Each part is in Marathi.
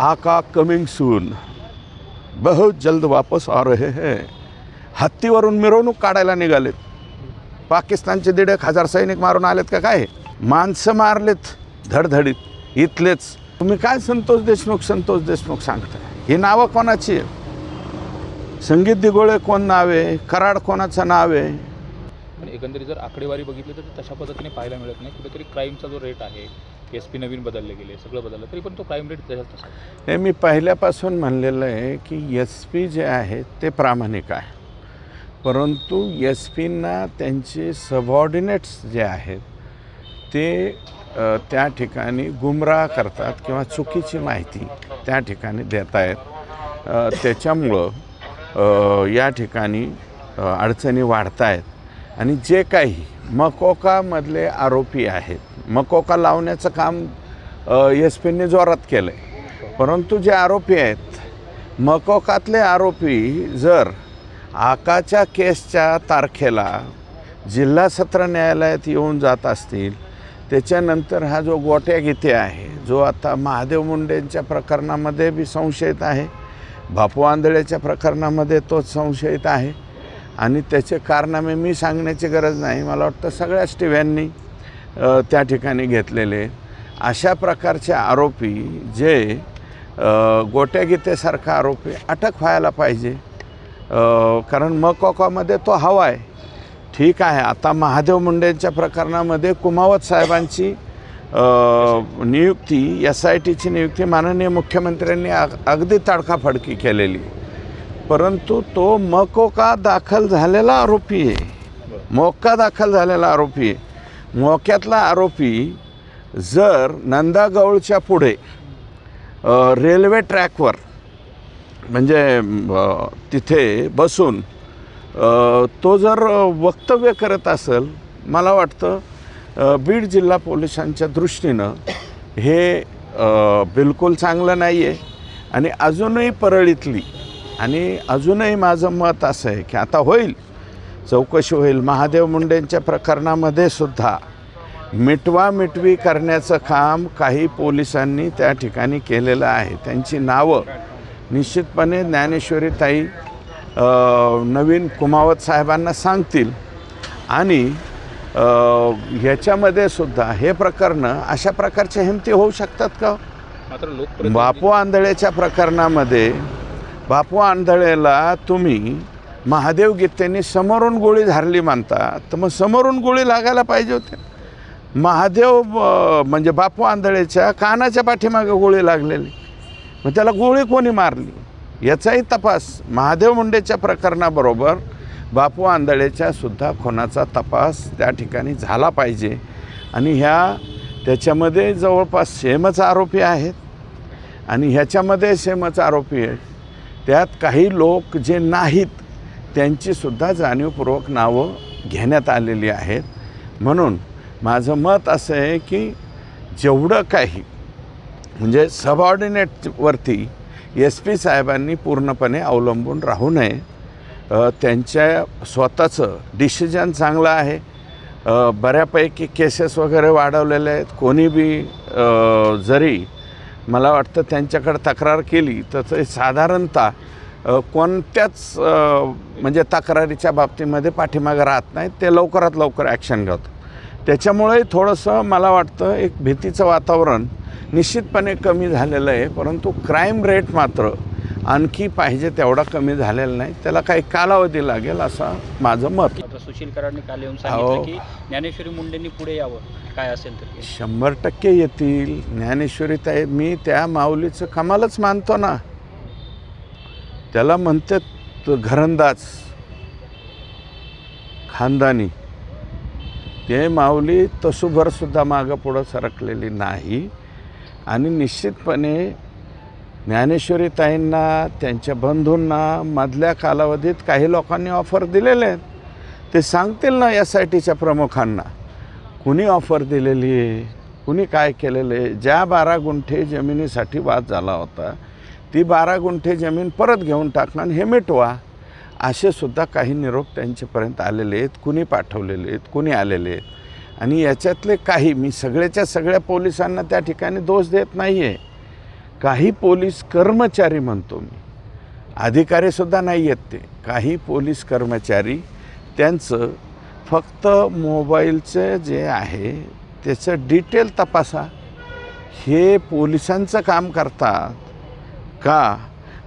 आका कमिंग सून बहुत जल्द वापस आ रहे हैं. हत्तीवरून मिरवणूक काढायला निघालेत. पाकिस्तानचे दीड एक हजार सैनिक मारून आलेत का काय? माणसं मारलेत धडधडीत. इथलेच. तुम्ही काय संतोष देशमुख संतोष देशमुख सांगताय? ही नावं कोणाची आहे संगीत दिगोळे कोण नावे? कराड कोणाचं नाव आहे? पण एकंदरीत जर आकडेवारी बघितली तर तशा पद्धतीने पाहायला मिळत नाही. कुठेतरी क्राईमचा जो रेट आहे एस पी नवीन बदलले गेले सगळं बदललं तरी पण तो क्राईम रेट तसाच तसा हे मी पहिल्यापासून म्हणलेलं आहे की एस पी जे आहेत ते प्रामाणिक आहे. परंतु एस पींना त्यांचे सबऑर्डिनेट्स जे आहेत ते त्या ठिकाणी गुमराह करतात किंवा चुकीची माहिती त्या ठिकाणी देत आहेत त्याच्यामुळं या ठिकाणी अडचणी वाढत आहेत आणि जे काही मकोकामधले आरोपी आहेत मकोका लावण्याचं काम एस पीने जोरात केलं आहे परंतु जे आरोपी आहेत मकोकातले आरोपी जर आकाच्या केसच्या तारखेला जिल्हा सत्र न्यायालयात येऊन जात असतील त्याच्यानंतर हा जो गोट्या गीते आहे जो आता महादेव मुंडेंच्या प्रकरणामध्ये बी संशयित आहे बापू आंधळेच्या प्रकरणामध्ये तोच संशयित आहे आणि त्याचे कारनामे मी सांगण्याची गरज नाही. मला वाटतं सगळ्याच टीव्यांनी त्या ठिकाणी घेतलेले. अशा प्रकारचे आरोपी जे गोट्या गीतेसारखा आरोपी अटक व्हायला पाहिजे. कारण कारण मकोकामध्ये तो हवा आहे. ठीक आहे आता महादेव मुंडेंच्या प्रकरणामध्ये कुमावत साहेबांची नियुक्ती एस आय टीची नियुक्ती माननीय मुख्यमंत्र्यांनी अग अगदी तडकाफडकी केलेली. परंतु तो मकोका दाखल झालेला आरोपी आहे. मोक्का दाखल झालेला आरोपी आहे. मोक्यातला आरोपी जर नंदागौळच्या पुढे रेल्वे ट्रॅकवर म्हणजे तिथे बसून तो जर वक्तव्य करत असेल मला वाटतं बीड जिल्हा पोलिसांच्या दृष्टीनं हे बिलकुल चांगलं नाही आहे आणि अजूनही परळीतली आणि अजूनही माझं मत असं आहे की आता होईल. चौकशी होईल. महादेव मुंडेंच्या प्रकरणामध्ये सुद्धा मिटवा मिटवी करण्याचं काम काही पोलिसांनी त्या ठिकाणी केलेलं आहे. त्यांची नावं निश्चितपणे ज्ञानेश्वरीताई नवीन कुमावत साहेबांना सांगतील. आणि ह्याच्यामध्ये सुद्धा हे प्रकरणं अशा प्रकारच्या हिमती होऊ शकतात का? मात्र बापू आंधळेच्या प्रकरणामध्ये बापू आंधळेला तुम्ही महादेव गीतेने समोरून गोळी झारली मानता तर मग समोरून गोळी लागायला पाहिजे होते. महादेव म्हणजे बापू आंधळेच्या कानाच्या पाठीमागे गोळी लागलेली. मग त्याला गोळी कोणी मारली? याचाही तपास महादेव मुंडेच्या प्रकरणाबरोबर बापू आंधळेच्या सुद्धा खुनाचा तपास त्या ठिकाणी झाला पाहिजे. आणि ह्या त्याच्यामध्ये जवळपास सेमच आरोपी आहेत. आणि ह्याच्यामध्ये सेमच आरोपी आहेत. त्यात काही लोक जे नाहीत त्यांचीसुद्धा जाणीवपूर्वक नावं घेण्यात आलेली आहेत. म्हणून माझं मत असं आहे की जेवढं काही म्हणजे सबऑर्डिनेटवरती एस पी साहेबांनी पूर्णपणे अवलंबून राहू नये. त्यांच्या स्वतःचं डिसिजन चांगलं आहे. बऱ्यापैकी केसेस वगैरे वाढवलेले आहेत. कोणी बी जरी मला वाटतं त्यांच्याकडे तक्रार केली तर ते साधारणतः कोणत्याच म्हणजे तक्रारीच्या बाबतीमध्ये पाठीमागे राहत नाहीत. ते लवकरात लवकर ॲक्शन घेतात. त्याच्यामुळे थोडंसं मला वाटतं एक भीतीचं वातावरण निश्चितपणे कमी झालेलं आहे. परंतु क्राईम रेट मात्र आणखी पाहिजे तेवढा कमी झालेला नाही. त्याला काही कालावधी लागेल असं माझं मत सुशील कराडने काल येऊन. सांगितलं की ज्ञानेश्वरी मुंडेंनी पुढे यावं. काय असेल तर शंभर टक्के येतील. ज्ञानेश्वरीताई मी त्या माऊलीचं कमालच मानतो ना. त्याला म्हणतात घरंदाज खानदानी. ते माऊली तसुभरसुद्धा मागं पुढं सरकलेली नाही. आणि निश्चितपणे ज्ञानेश्वरीताईंना त्यांच्या बंधूंना मधल्या कालावधीत काही लोकांनी ऑफर दिलेले आहेत. ते सांगतील ना एस आय टीच्या प्रमुखांना. कुणी ऑफर दिलेली आहे? कुणी काय केलेलं आहे? ज्या बारा गुंठे जमिनीसाठी वाद झाला होता ती बारा गुंठे जमीन परत घेऊन टाकणार आणि हे मिटवा असे सुद्धा काही निरोप त्यांच्यापर्यंत आलेले आहेत. कुणी पाठवलेले आहेत? कुणी आलेले आहेत? आणि याच्यातले काही मी सगळ्याच्या सगळ्या पोलिसांना त्या ठिकाणी दोष देत नाही आहे काही पोलीस कर्मचारी म्हणतो मी. अधिकारीसुद्धा नाही आहेत ते. काही पोलीस कर्मचारी त्यांचं फक्त मोबाईलचं जे आहे त्याचं डिटेल तपासा. हे पोलिसांचं काम करतात का?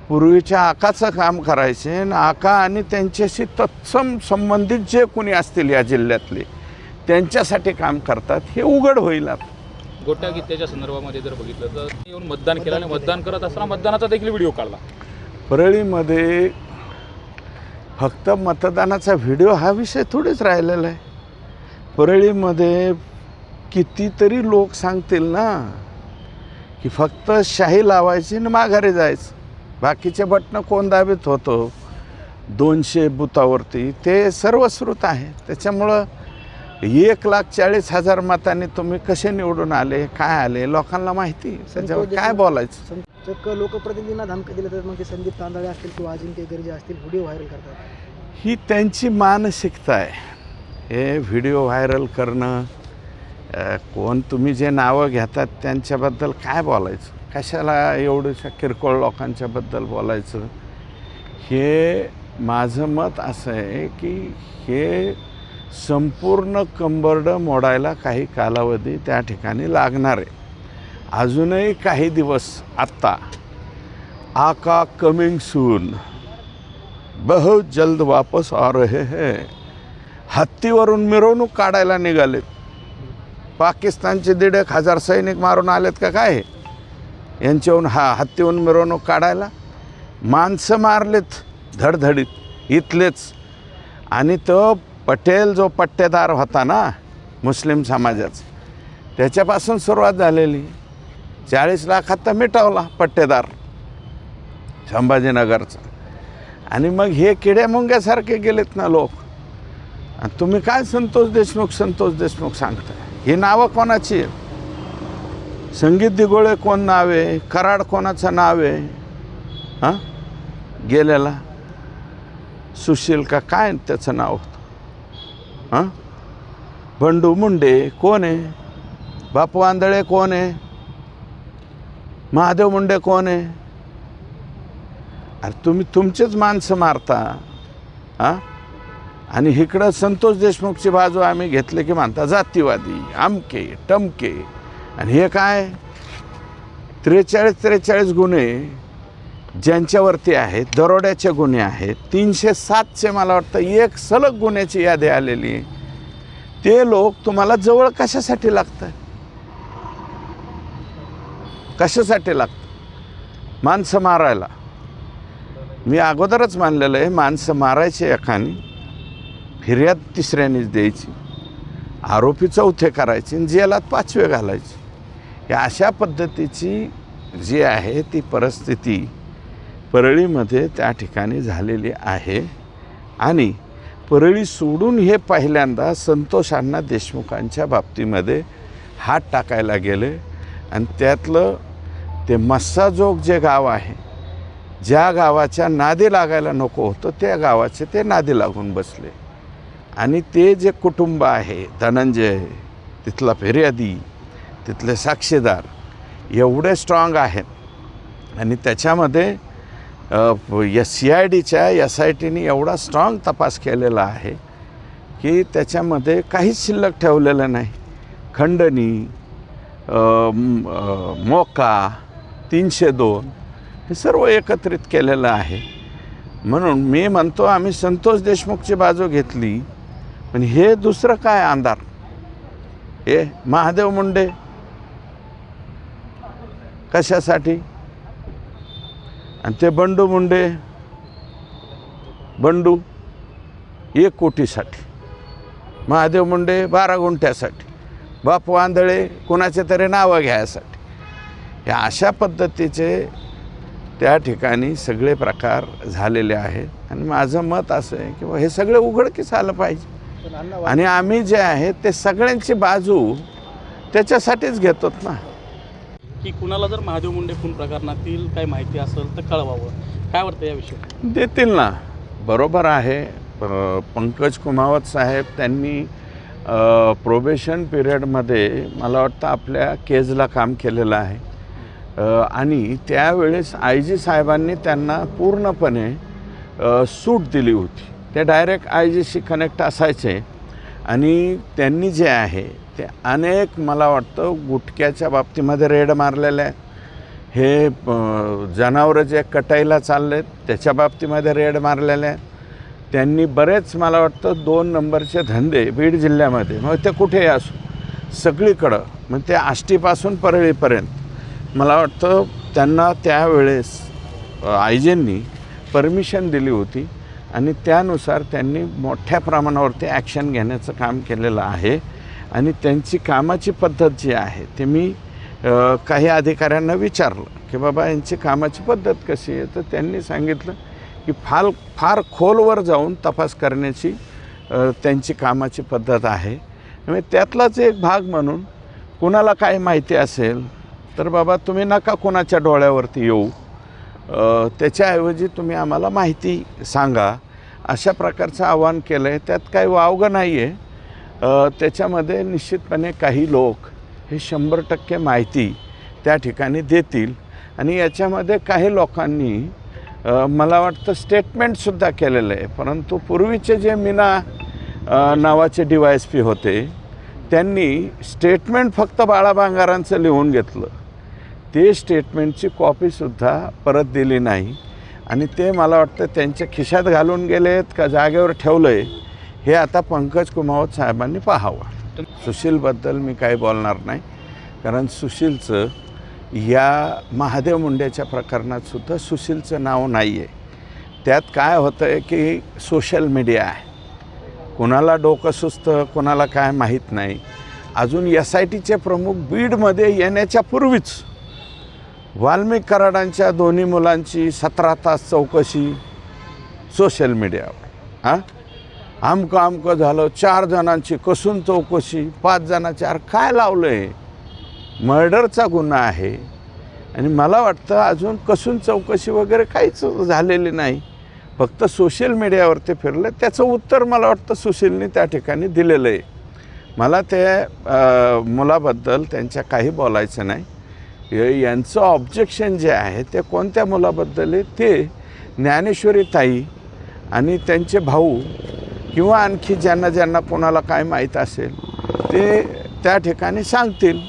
पूर्वीच्या आकाचं काम करायचे आणि आका आणि त्यांच्याशी तत्सम संबंधित जे कोणी असतील या जिल्ह्यातले त्यांच्यासाठी काम करतात. हे उघड होईल आता. गोट्या गीत्याच्या संदर्भामध्ये जर बघितलं तर येऊन मतदान केलं आणि मतदान करत असताना मतदानाचा देखील व्हिडिओ काढला. परळीमध्ये फक्त मतदानाचा व्हिडिओ हा विषय थोडीच राहिलेला आहे. परळीमध्ये कितीतरी लोक सांगतील ना की फक्त शाही लावायची आणि माघारी जायचं. बाकीचे बटणं कोण दाबीत होतो? दोनशे बुथावरती ते सर्वश्रुत आहे. त्याच्यामुळं एक लाख चाळीस हजार मतांनी तुम्ही कसे निवडून आले काय आले लोकांना माहिती. त्याच्यावर काय बोलायचं? चक्क लोकप्रतिनिधींना धमकी दिलं तर मग ते संदीप तांदळे असतील किंवा अजिंक्य गर्जे असतील व्हिडिओ व्हायरल करतात. ही त्यांची मानसिकता आहे. हे व्हिडिओ व्हायरल करणं कोण तुम्ही जे नावं घेतात त्यांच्याबद्दल काय बोलायचं? कशाला एवढंशा किरकोळ लोकांच्याबद्दल बोलायचं? हे माझं मत असं आहे की हे संपूर्ण कंबरडं मोडायला काही कालावधी त्या ठिकाणी लागणार आहे. अजूनही काही दिवस आत्ता आका कमिंग सून. बहुत जल्द वापस आ रहे है. हत्तीवरून मिरवणूक काढायला निघालेत. पाकिस्तानचे दीड एक हजार सैनिक मारून आलेत का काय? यांच्याहून हा हत्तीवरून मिरवणूक काढायला माणसं मारलेत धडधडीत इथलेच. आणि तो पटेल जो पट्टेदार होता ना मुस्लिम समाजाचा त्याच्यापासून सुरुवात झालेली. चाळीस लाखात तर मिटावला पट्टेदार. संभाजीनगरचा. आणि मग हे किड्या मुंग्यासारखे गेलेत ना लोक. आणि तुम्ही काय संतोष देशमुख संतोष देशमुख सांगताय? ही नावं कोणाची आहेत? संगीत दिगोळे कोण नाव? आहे कराड कोणाचं नाव आहे? हां? गेलेला? सुशील का काय त्याचं नाव होतं? हां? बंडू मुंडे कोण आहे? बापू आंधळे कोण आहे? महादेव मुंडे कोण आहे? अरे तुम्ही तुमचेच माणसं मारता हां? आणि इकडं संतोष देशमुखची बाजू आम्ही घेतले की मानता जातीवादी आमके टमके. आणि हे काय? त्रेचाळीस त्रेचाळीस गुन्हे ज्यांच्यावरती आहेत दरोड्याचे गुन्हे आहेत तीनशे सातचे मला वाटतं एक सलग गुन्ह्याची यादी आलेली ते लोक तुम्हाला जवळ कशासाठी लागतात? कशासाठी लागतं? माणसं मारायला. मी अगोदरच मानलेलं आहे माणसं मारायची एकाने फिर्याद तिसऱ्यानेच द्यायची आरोपी चौथे करायचे आणि जेलात पाचवे घालायचे. या अशा पद्धतीची जी आहे ती परिस्थिती परळीमध्ये त्या ठिकाणी झालेली आहे. आणि परळी सोडून हे पहिल्यांदा संतोषांना देशमुखांच्या बाबतीमध्ये हात टाकायला गेले. आणि त्यातलं ते मस्साजोग जे गाव आहे ज्या गावाच्या नादी लागायला नको होतं त्या गावाचे ते नादी लागून बसले. आणि ते जे कुटुंब आहे धनंजय तिथला फिर्यादी तिथले साक्षीदार एवढे स्ट्रॉंग आहेत. आणि त्याच्यामध्ये या सी आय डीच्या एस आय टीने एवढा स्ट्रॉंग तपास केलेला आहे की त्याच्यामध्ये काहीच शिल्लक ठेवलेलं नाही. खंडणी मोका तीनशे दोन हे सर्व एकत्रित केलेलं आहे. म्हणून मी म्हणतो आम्ही संतोष देशमुखची बाजू घेतली पण हे दुसरं काय अंधार हे महादेव मुंडे? कशासाठी? आणि ते बंडू मुंडे? बंडू एक कोटीसाठी. महादेव मुंडे बारा गुंठ्यासाठी. बापू आंधळे कुणाचे तरी नावं घ्यायसाठी. या अशा पद्धतीचे त्या ठिकाणी सगळे प्रकार झालेले आहेत. आणि माझं मत असं आहे की हे सगळं उघडकीस आलं पाहिजे. आणि आम्ही जे आहे ते सगळ्यांची बाजू त्याच्यासाठीच घेतो ना. की कुणाला जर महादेव मुंडे खून प्रकरणातील काही माहिती असेल तर कळवावं. काय वाटतं याविषयी देतील ना. बरोबर आहे. पंकज कुमावत साहेब त्यांनी प्रोबेशन पिरियडमध्ये मला वाटतं आपल्या केजला काम केलेलं आहे. आणि त्यावेळेस आय जी साहेबांनी त्यांना पूर्णपणे सूट दिली होती. ते डायरेक्ट आय जीशी कनेक्ट असायचे. आणि त्यांनी जे आहे ते अनेक मला वाटतं गुटख्याच्या बाबतीमध्ये रेड मारलेले आहेत. हे जनावरं जे कटाईला चालले त्याच्या बाबतीमध्ये रेड मारलेले आहेत. त्यांनी बरेच मला वाटतं दोन नंबरचे धंदे बीड जिल्ह्यामध्ये. मग ते कुठेही असो सगळीकडं. मग ते आष्टीपासून परळीपर्यंत. मला वाटतं त्यांना त्यावेळेस आयजेंनी परमिशन दिली होती आणि त्यानुसार त्यांनी मोठ्या प्रमाणावरती ॲक्शन घेण्याचं काम केलेलं आहे आणि त्यांची कामाची पद्धत जी आहे ते मी काही अधिकाऱ्यांना विचारलं की बाबा यांची कामाची पद्धत कशी आहे? तर त्यांनी सांगितलं की फार फार खोलवर जाऊन तपास करण्याची त्यांची कामाची पद्धत आहे. म्हणजे त्यातलाच एक भाग म्हणून कुणाला काय माहिती असेल तर बाबा तुम्ही नका कोणाच्या डोळ्यावरती येऊ. त्याच्याऐवजी तुम्ही आम्हाला माहिती सांगा. अशा प्रकारचं आव्हान केलं आहे त्यात काही वावगं नाही आहे त्याच्यामध्ये निश्चितपणे काही लोक हे शंभर टक्के माहिती त्या ठिकाणी देतील. आणि याच्यामध्ये काही लोकांनी मला वाटतं स्टेटमेंटसुद्धा केलेलं आहे. परंतु पूर्वीचे जे मीना नावाचे डी वाय एस पी होते त्यांनी स्टेटमेंट फक्त बाळाबांगारांचं लिहून घेतलं. ते स्टेटमेंटची कॉपीसुद्धा परत दिली नाही. आणि ते मला वाटतं त्यांच्या खिशात घालून गेलेत का जागेवर ठेवलं आहे हे आता पंकज कुमावत साहेबांनी पाहावं. सुशीलबद्दल मी काही बोलणार नाही. कारण सुशीलचं या महादेव मुंड्याच्या प्रकरणातसुद्धा सुशीलचं नाव नाही आहे त्यात काय होतं आहे की सोशल मीडिया आहे. कुणाला डोकं सुचतं कुणाला काय माहीत नाही. अजून एस आय टीचे प्रमुख बीडमध्ये येण्याच्या पूर्वीच वाल्मिक कराडांच्या दोन्ही मुलांची सतरा तास चौकशी सोशल मीडियावर. हां? आमकं आमकं झालं चार जणांची कसून चौकशी पाच जणांची अरे काय लावलं आहे मर्डरचा गुन्हा आहे. आणि मला वाटतं अजून कसून चौकशी वगैरे काहीच झालेली नाही. फक्त सोशल मीडियावर ते फिरलं. त्याचं उत्तर मला वाटतं सुशीलने त्या ठिकाणी दिलेलं आहे. मला ते मुलाबद्दल त्यांच्या काही बोलायचं नाही. यांचं ऑब्जेक्शन जे आहे ते कोणत्या मुलाबद्दल आहे? ते ज्ञानेश्वरी ताई आणि त्यांचे भाऊ किंवा आणखी ज्यांना ज्यांना कोणाला काय माहीत असेल ते त्या ठिकाणी सांगतील.